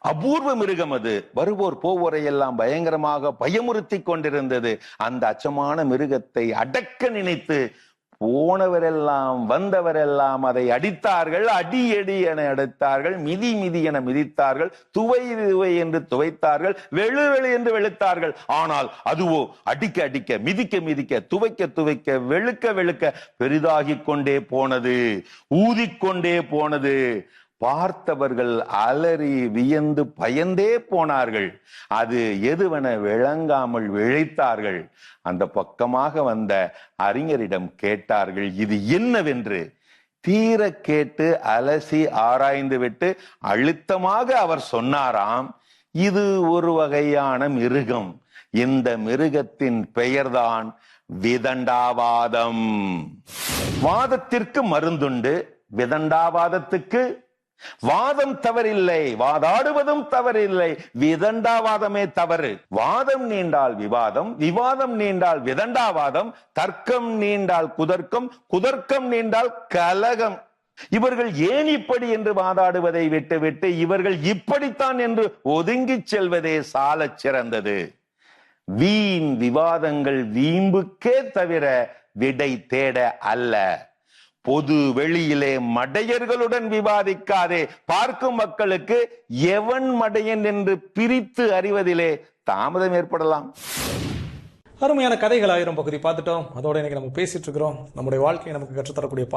அபூர்வ மிருகம் அது வருவோர் போவோரை எல்லாம் பயங்கரமாக பயமுறுத்தி கொண்டிருந்தது. அந்த அச்சமான மிருகத்தை அடக்க நினைத்து போனவரெல்லாம் வந்தவரெல்லாம் அதை அடித்தார்கள். அடி அடி என அடித்தார்கள். மிதி மிதி என மிதித்தார்கள். துவை துவை என்று துவைத்தார்கள். வெளு வெளு என்று வெளுத்தார்கள். ஆனால் அதுவோ அடிக்க அடிக்க மிதிக்க மிதிக்க துவைக்க துவைக்க வெளுக்க வெளுக்க பெரிதாகிக் கொண்டே போனது. ஊதிக்கொண்டே போனது. பார்த்தவர்கள் அலறி வியந்து பயந்தே போனார்கள். அது எதுவென விளங்காமல் விழைத்தார்கள். அந்த பக்கமாக வந்த அறிஞரிடம் கேட்டார்கள் இது என்னவென்று? தீர கேட்டு அலசி ஆராய்ந்து விட்டு அழுத்தமாக அவர் சொன்னாராம் இது ஒரு வகையான மிருகம். இந்த மிருகத்தின் பெயர்தான் விதண்டாவாதம். வாதத்திற்கு மருந்துண்டு விதண்டாவாதத்துக்கு வாதம் தவறில்லை வாதாடுவதும் தவறில்லை விதண்டாவாதமே தவறு. வாதம் நீண்டால் விவாதம் விவாதம் நீண்டால் விதண்டாவாதம் தர்க்கம் நீண்டால் குதர்க்கம் குதர்க்கம் நீண்டால் கலகம். இவர்கள் ஏன் இப்படி என்று வாதாடுவதை விட்டுவிட்டு இவர்கள் இப்படித்தான் என்று ஒதுங்கிச் செல்வதே சால சிறந்தது. வீண் விவாதங்கள் வீம்புக்கே தவிர விடை தேட அல்ல. பொது வெளியிலே மடையர்களுடன் விவாதிக்காதே. பார்க்கும் மக்களுக்கு எவன் மடையன் என்று பிரித்து அறிவதிலே தாமதம் ஏற்படலாம். அருமையான கதைகள் ஆயிரம் பகுதி பார்த்துட்டோம். அதோட இன்னைக்கு நம்ம பேசிட்டு இருக்கிறோம். நம்முடைய வாழ்க்கையை நமக்கு கற்றுத்தரக்கூடிய பாடம்